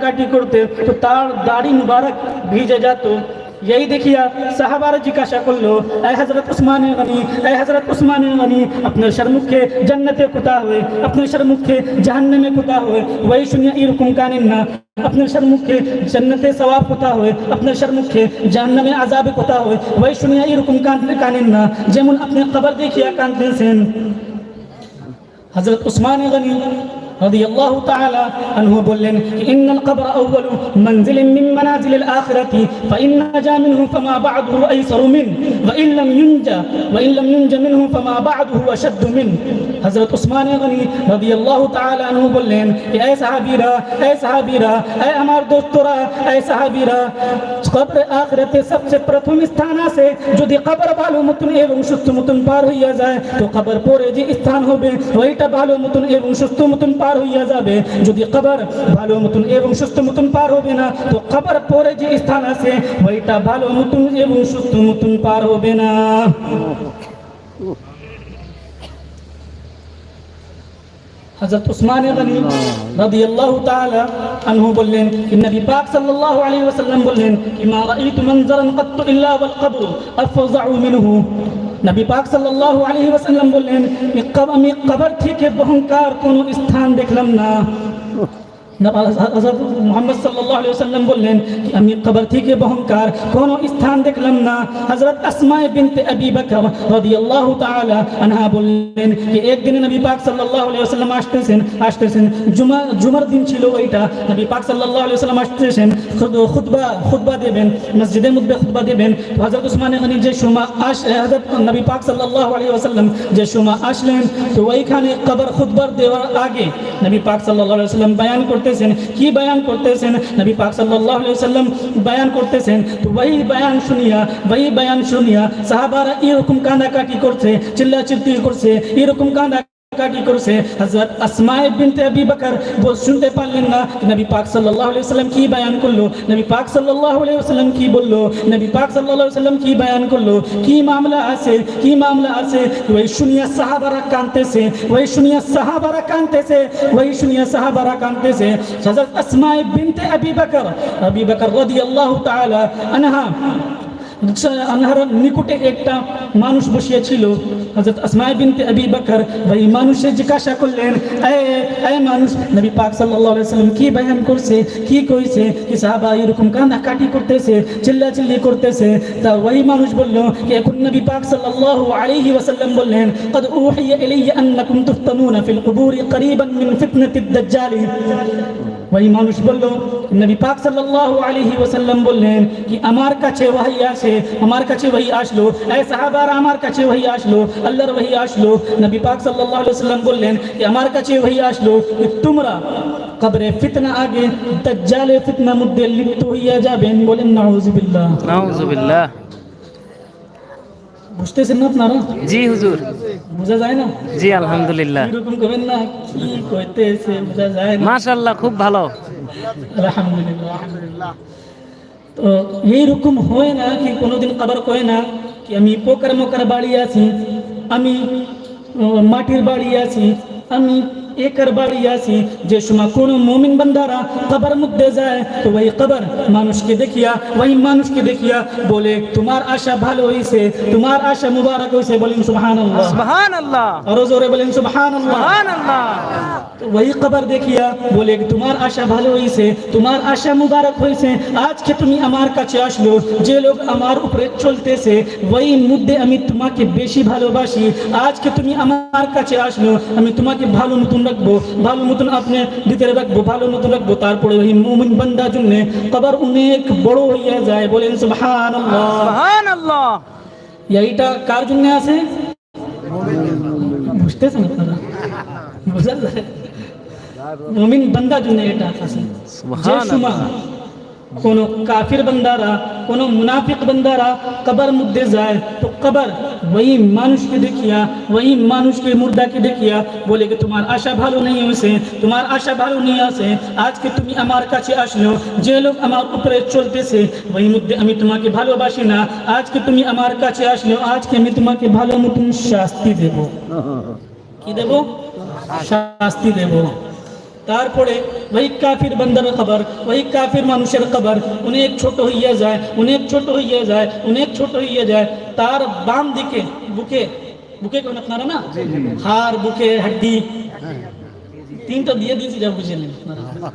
کاٹی کرتے تو تار داری مبارک ভিজে যেত। یہی دیکھیا صحابہ جی کا شکل لو اے حضرت عثمان غنی اے حضرت عثمان غنی اپنے شرمک کے جنت کتا ہوئے اپنے شرمک کے جہنم میں کتا ہوئے وہی شنیا ایرکم کاننا اپنے شرمک کے جنت سواب کتا ہوئے اپنے شرمک کے جہنم میں عذاب کتا ہوئے وہی شنیا ایرکم کاننا جیمون اپنے قبر دیکھیا کانتے سین حضرت عثمان غنی رضي الله تعالى عنه بولن إن القبر أول منزل من منازل الآخرة فإن نجا منه فما بعده أيسر منه وإن لم ينجى وإن لم ينجى منه فما بعده أشد منه حضرت عثمان غني رضي الله تعالى عنه বললেন এ সাহাবীরা এ সাহাবীরা এ আমার দোস্তরা এ সাহাবীরা কবরে আখিরাতে সবচেয়ে প্রথম স্থান আছে। যদি কবর ভালো মতন এবং সুস্থ মতন পার হইয়া যায়, তো কবর পরে যে স্থান হবে, ওইটা ভালো মতন এবং সুস্থ মতন পার হইয়া যাবে। যদি কবর ভালো মতন এবং সুস্থ মতন পার হবে না, তো কবর পরে যে স্থান আছে, ওইটা ভালো মতন এবং সুস্থ মতন পার হবে না। হযরত উসমান গনি রাদিয়াল্লাহু তাআলা আনহু বললেন কি নবী পাক সাল্লাল্লাহু আলাইহি ওয়াসাল্লাম বললেন, ইমা রাআইতু মানজারান কত ইল্লা ওয়াল কবর আফজাউ মিনহু। নবী পাক সাল্লাল্লাহু আলাইহি ওয়াসাল্লাম বললেন আমি কবর থেকে ভয়ঙ্কর কোন স্থান দেখলাম না। মুহাম্মদ সাল্লাল্লাহু আলাইহি ওয়াসাল্লাম বললেন আমি কবর থেকে ভয়ঙ্কর কোন স্থান দেখলাম না। হযরত আসমা বিনতে আবি বকর রাদিয়াল্লাহু তাআলা আনহা বললেন কি, একদিন নবী পাক সাল্লাল্লাহু আলাইহি ওয়াসাল্লাম আসতেছেন আসতেছেন। জুমা, জুমার দিন ছিল ওইটা। নবী পাক সাল্লাল্লাহু আলাইহি ওয়াসাল্লাম আসতেছেন খুতবা খুতবা দেবেন মসজিদের মধ্যে খুতবা হযরত গনি যে সময় আস হযরত নবী পাক সাল্লাল্লাহু আলাইহি ওয়াসাল্লাম যে সময় আসলেন, তো ওইখানে কবর, খুতবার দেওয়ার আগে নবী পাক সাল্লাল্লাহু আলাইহি ওয়াসাল্লাম বয়ান করতেছেন? কি বয়ান করতেছেন? নবী পাক সাল্লাহ সাল্লাম বয়ান করতেছেন। তো ওই বয়ান শুনিয়া ওই বয়ান শুনিয়া, সাহাবারা এরকম কান্নাকাটি করছে চিল্লা চিল্লি করছে, এরকম কান্না কাটি করছে। হযরত আসমা বিনতে আবি বকর বল শুনতে পারলেন না। নবী পাক সাল্লাল্লাহু আলাইহি ওয়াসাল্লাম কি বয়ান করল? নবী পাক সাল্লাল্লাহু আলাইহি ওয়াসাল্লাম কি বলল? নবী পাক সাল্লাল্লাহু আলাইহি ওয়াসাল্লাম কি বয়ান করল? কি মামলা আছে? কি মামলা আছে? ওই শুনিয়া সাহাবারা কাঁদতেছে, ওই শুনিয়া সাহাবারা কাঁদতেছে, ওই শুনিয়া সাহাবারা কাঁদতেছে। হযরত আসমা বিনতে আবি বকর আনহার নিকটে একটা মানুষ বসিয়েছিল হযরত আসমা বিনতে আবি বকর ভাই মানুষে জিজ্ঞাসা করলেন এ এ মানুষ নবী পাক সাল্লাল্লাহু আলাইহি সাল্লাম কি বয়ান করছে কি কইছে কি সাহাবা এরকম কান্নাকাটি করতেছে চিল্লাচিল্লি করতেছে তা ওই মানুষ বলল কি এখন নবী পাক সাল্লাল্লাহু আলাইহি ওয়াসাল্লাম বললেন قد اوحي الي انكم تفتنون في القبور قريبا من فتنه الدجال ওই মানুষ বলল, নবী পাক সাল্লাল্লাহু আলাইহি ওয়াসাল্লাম বললেন কি, আমার কাছে ওহী আসে, আমার কাছে ওহী আসলো এই সাহাবারা আমার কাছে ওহী আসলো, আল্লাহর ওহী আসলো। নবী পাক সাল্লাল্লাহু আলাইহি ওয়াসাল্লাম বললেন কি, আমার কাছে ওহী আসলো, কি তোমরা কবরে ফিতনা আগে দাজ্জালে ফিতনা মধ্যে লিপ্ত হইয়া যাবেন বলেন, নাউজুবিল্লাহ। নাউজুবিল্লাহ। বুঝতেছেন না আপনারা? জি হুজুর। বোঝা যায় না? জি আলহামদুলিল্লাহ। এরকম করবেন না? কি কইতেছে বোঝা যায় না? মাশাআল্লাহ খুব ভালো। আলহামদুলিল্লাহ তো এইরকম হয় না কি কোনোদিন কাবার কয় না কি আমি পোকার মোকার বাড়ি আছি আমি মাটির বাড়ি আছি আমি একার বাড়ি আছি যে সময় কোনো মুমিন বান্দারা কবর মধ্যে যায় তো ওই কবর মানুষকে দেখিয়া ওই মানুষকে দেখিয়া বলে তোমার আশা ভালো হয়েছে তোমার আশা মুবারক হয়েছে বলেন সুবহানাল্লাহ সুবহানাল্লাহ আরও জোরে বলেন সুবহানাল্লাহ সুবহানাল্লাহ ওই খবর দেখিয়া বলে তোমার আশা ভালো হয়েছে তোমার আশা মুবারক হয়েছে আজকে তুমি আমার কাছে আসলো যে লোক আমার উপরে চলতেছে ওই মুদ্দে আমি তোমাকে বেশি ভালোবাসি আজকে তুমি আমার কাছে আসলো আমি তোমাকে ভালো মতন রাখব ভালো মতন আপনি ভিতরে রাখব ভালো মতন রাখব। তারপরে ওই মুমিন বান্দা জন্য খবর অনেক বড় হইয়া যায় বলেন এইটা কার জন্য আছে? বুঝতেছেন আপনারা? বুঝলেন যায় মুমিন বান্দা জন্য এটা আছে যে সুবহানাল্লাহ। সময় কোন কাফির বান্দারা কোন মুনাফিক বান্দারা কবর মধ্যে যায় তো কবর ওই মানুষকে দেখিয়া ওই মানুষকে মুর্দাকে দেখিয়া বলে কি তোমার আশা ভালো নেই হয়েছে তোমার আশা ভালো নেই আছে আজকে তুমি আমার কাছে আসলো যে লোক আমার উপরে চলতেছে ওই মধ্যে আমি তোমাকে ভালোবাসি না আজকে তুমি আমার কাছে আসলো আজকে আমি তোমাকে ভালো মতন শাস্তি দেব কি দেব শাস্তি দেব তারপরে ওই কাফির বান্দার খবর ওই কাফির মানুষের খবর অনেক ছোট হইয়া যায় অনেক ছোট হইয়া যায় অনেক ছোট হইয়া যায়। তার বাম দিকে বুকে বুকে কোন আপনারা না? হাড় বুকে হাড্ডি। তিনটা দিয়ে দিয়েছি যা বুঝলেন আপনারা সুবহান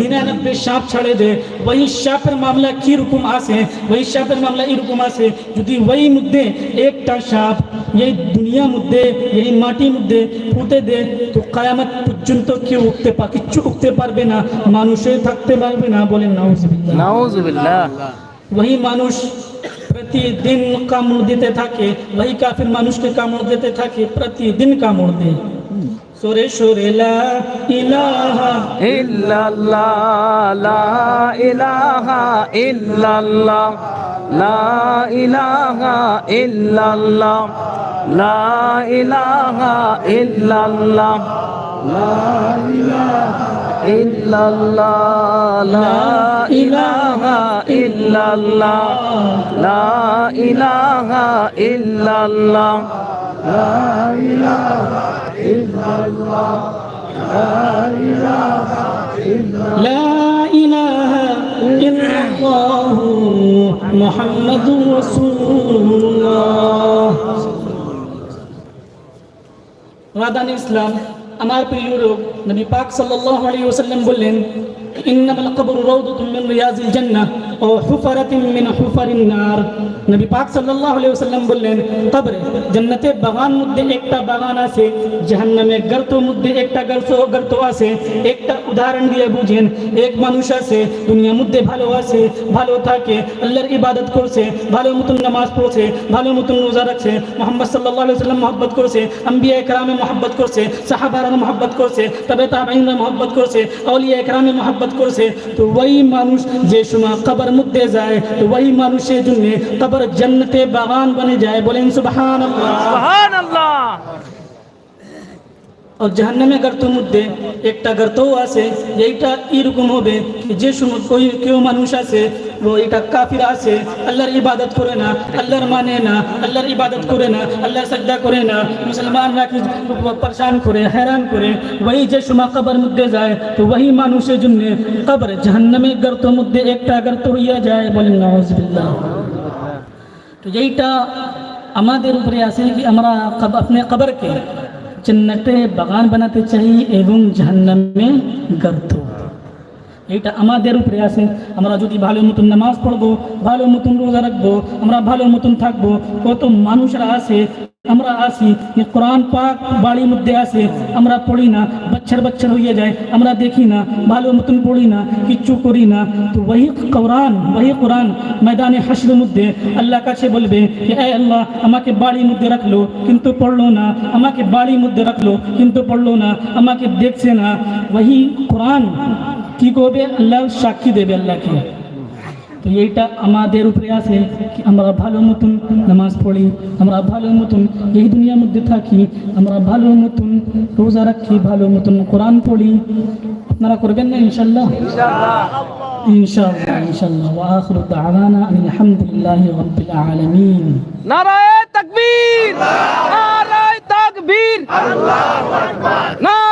নিরানব্বই সাপ ছাড়ে যে ওই সাপের মামলা কীরকম আছে? ওই সাপের মামলা এরকম আছে যদি ওই মধ্যে একটা সাপ এই দুনিয়া মধ্যে এই মাটির মধ্যে পুঁতে দে তো কায়ামত পর্যন্ত কেউ উঠতে পা কিচ্ছু উঠতে পারবে না মানুষে থাকতে পারবে না বলেন নাউজুবিল্লাহ। ওই মানুষ প্রতিদিন কামড় দিতে থাকে ওই কাফির মানুষকে কামড় দিতে থাকে প্রতিদিন কামড় দেয়। সরে সরে লা ইলাহা ইল্লাল্লাহ লা ইলাহা ইল্লাল্লাহ লা ইলাহা ইল্লাল্লাহ লা ইলাহা ইল্লাল্লাহ লা ইলাহা ইল্লাল্লাহ লা ইলাহা ইল্লাল্লাহ লা ইলাহা ইল্লাল্লাহ لا إله إلا الله. لا إله إلا الله. محمد رسول الله. রাদান الإسلام. আমার প্রিয় লোক, নবী পাক সাল্লাল্লাহু বললেন মিন মিন মানুষ আছে, দুনিয়ার ভালো আছে, ভালো থাকে, আল্লাহর ইবাদত করছে, ভালো মতন নামাজ পড়ছে, ভালো মতন রোজা রাখছে, মোহাম্মদ সাল্লাল্লাহু করছে আম্বিয়া মহব্বত করছে, সাহাবারা মহব্বত করছে তবে তাবাইনরা মহব্বত করছে আউলিয়া একরামে মহব্বত করছে তো ওই মানুষ যে সময় কবর মধ্যে যায় তো ওই মানুষের জন্য কবর জান্নাতে বাগান বনে যায় বলেন সুবহানাল্লাহ সুবহানাল্লাহ আর জাহান্নামে গর্তের মধ্যে একটা গর্তও আছে এইটা এরকম হবে কি যে সময় কই কেউ মানুষ আছে ও এটা কাফির আছে আল্লাহর ইবাদত করে না আল্লাহর মানে না আল্লাহর ইবাদত করে না আল্লাহর সাজদা করে না মুসলমানরা কি পরেশান করে হেরান করে ওই যে সময় কবর মধ্যে যায় তো ওই মানুষের জন্য কবর জাহান্নামে গর্তের মধ্যে একটা গর্ত হইয়া যায় বলেন নওয়াজবিল্লাহ তো এইটা আমাদের উপরে আছে কি আমরা কব- अपने जन्नत बागान बनाते चाहिए एवं जहन्नम में गर्द हो এটা আমাদের উপরে আছে। আমরা যদি ভালো মতন নামাজ পড়ব, ভালো মতন রোজা রাখব, আমরা ভালো মতন থাকব, কত মানুষরা আছে, আমরা আসি যে কোরআন পাক বাড়ির মধ্যে আছে, আমরা পড়ি না, বাচ্চার বাচ্চার হইয়া যায়, আমরা দেখি না, ভালো মতন পড়ি না, কিচ্ছু করি না। তো ওই কোরআন ওই কোরআন, ময়দানে হাসির মধ্যে আল্লাহ কাছে বলবে যে, এ আল্লাহ, আমাকে বাড়ির মধ্যে রাখল, কিন্তু পড়ল না, আমাকে বাড়ির মধ্যে রাখল, কিন্তু পড়ল না, আমাকে দেখছে না। ওই কোরআন কি করবে? আল্লাহ সাক্ষী দেবে আল্লাহকে। তো এইটা আমাদের উপরে আছে কি আমরা ভালো মতন নামাজ পড়ি আমরা ভালো মতন এই দুনিয়ার মধ্যে থাকি আমরা ভালো মতন রোজা রাখি ভালো মতন কোরআন পড়ি। আপনারা করবেন না ইনশাল্লাহ ইনশাআল্লাহ। ইনশাআল্লাহ ওয়া আখিরু দাওয়ানা আলহামদুলিল্লাহি রাব্বিল আলামিন। নারায়ে তাকবীর। নারায়ে তাকবীর। নারায়ে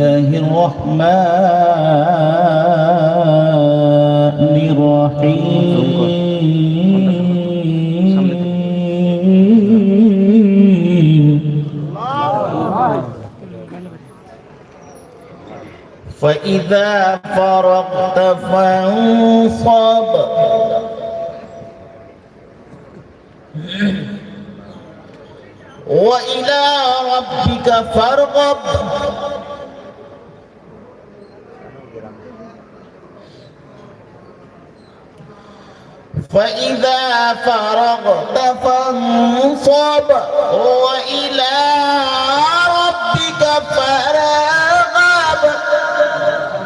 الله الرحمن الرحيم. فإذا فرغت فانصب. وإلى ربك فارغب. فإذا فرغت فانصب وإلى ربك فارغب.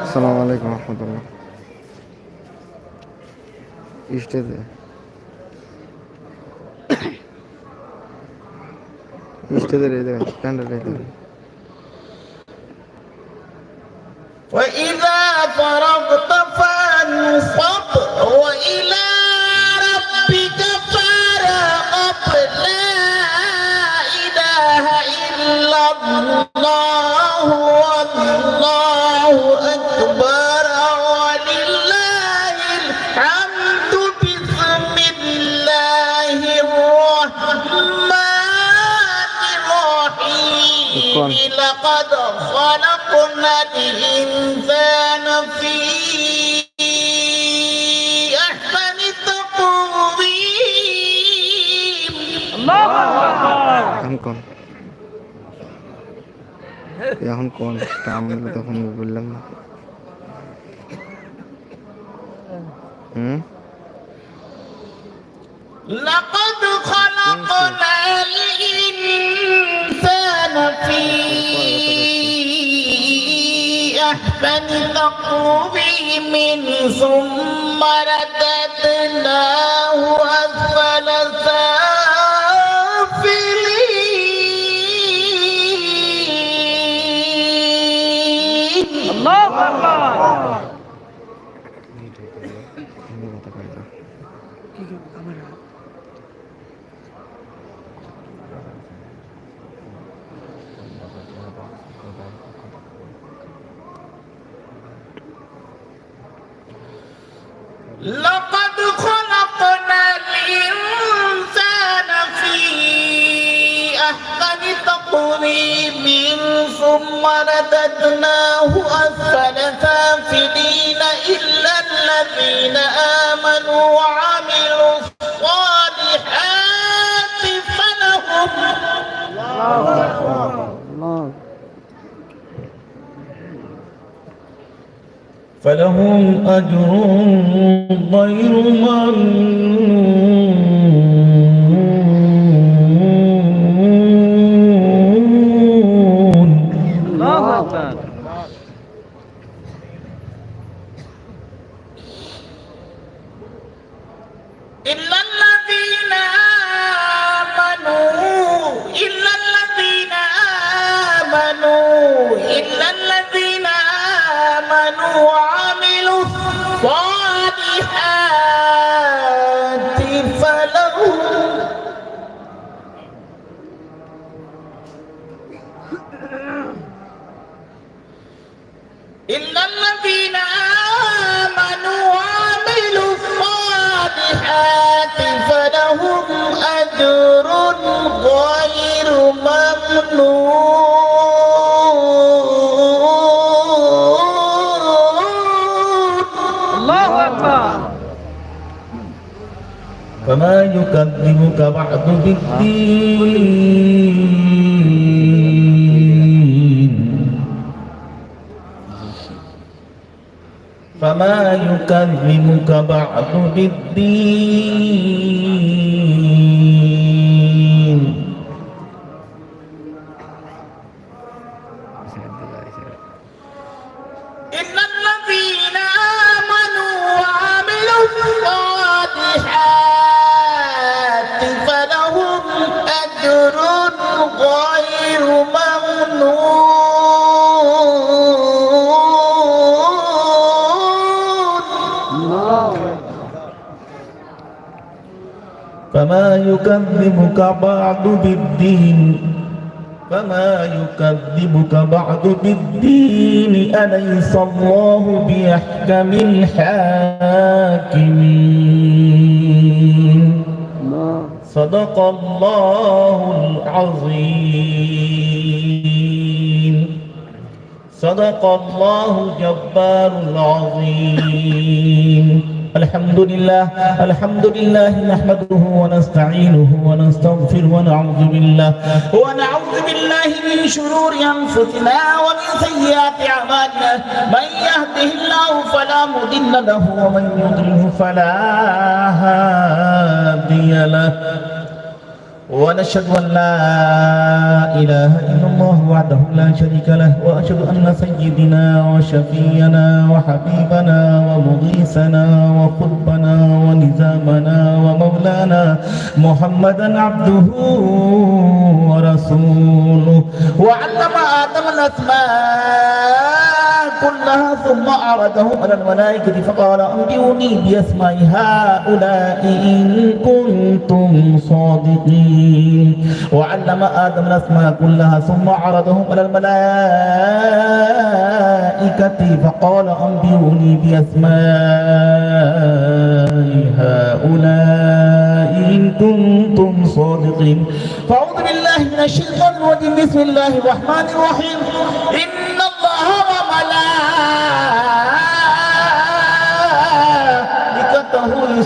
السلام عليكم ورحمة الله. إيش تدري؟ إيش تدري ده وإذا فرغت فانصب لقد خلقنا الإنسان في أحسن تقويم এখন কোন এখন কোন কাম হলো তখন বললাম না হুম لقد خلقنا الإنسان نحسن تقويه من ثم رددناه أسفل سافلين لقد خلقنا الإنسان في أحسن تقويم ثم رددناه أسفل سافلين إلا الذين آمنوا وعملوا الصالحات فلهم فلهم أجر غير ممنون. يكذبك بعد بالدين. فما يكذبك بعد بالدين. يكذبك بعد بالدين فما يكذبك بعد بالدين أليس الله بأحكم الحاكمين صدق الله العظيم صدق الله الجبار العظيم الحمد لله الحمد لله نحمده ونستعينه ونستغفر ونعوذ بالله. ونعوذ بالله من شرور أنفسنا ومن سيئات أعمالنا. من يهده الله فلا مضل له ومن يضلل فلا هادي له. ونشهد أن لا إله إلا الله وحده لا شريك له وأشهد أن سيدنا وشفينا وحبيبنا ومغيثنا وقربنا ونزامنا ومولانا محمدا عبده ورسوله. وعلم آدم الأسماء كلها ثم أعرضهم على الملائكة فقال أنبئوني بأسماء هؤلاء إن كنتم صادقين. وعلم آدم الأسماء كلها ثم عرضهم على الملائكة فقال أنبئوني بأسماء هؤلاء إن كنتم صادقين. فأعوذ بالله من الشيطان الرجيم. بسم الله الرحمن الرحيم.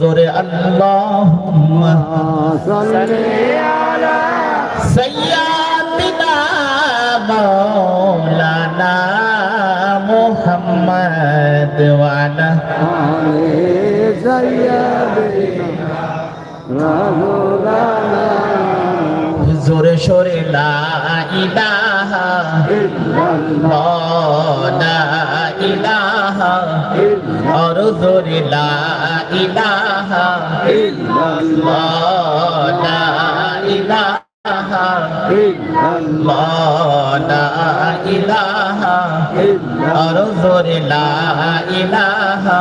জোরে আল্লাহুম্মা সাল্লি আলা সাইয়্যিদিনা মাওলানা মুহাম্মদ ওয়া আলা সাইয়্যিদিনা মাওলানা হুজুর সরে লা ইলাহা আরও জোরে লা ইলাহা ইল্লাল্লাহ লা ইলাহা ইল্লাল্লাহ লা ইলাহা আরও জোরে ইলাহা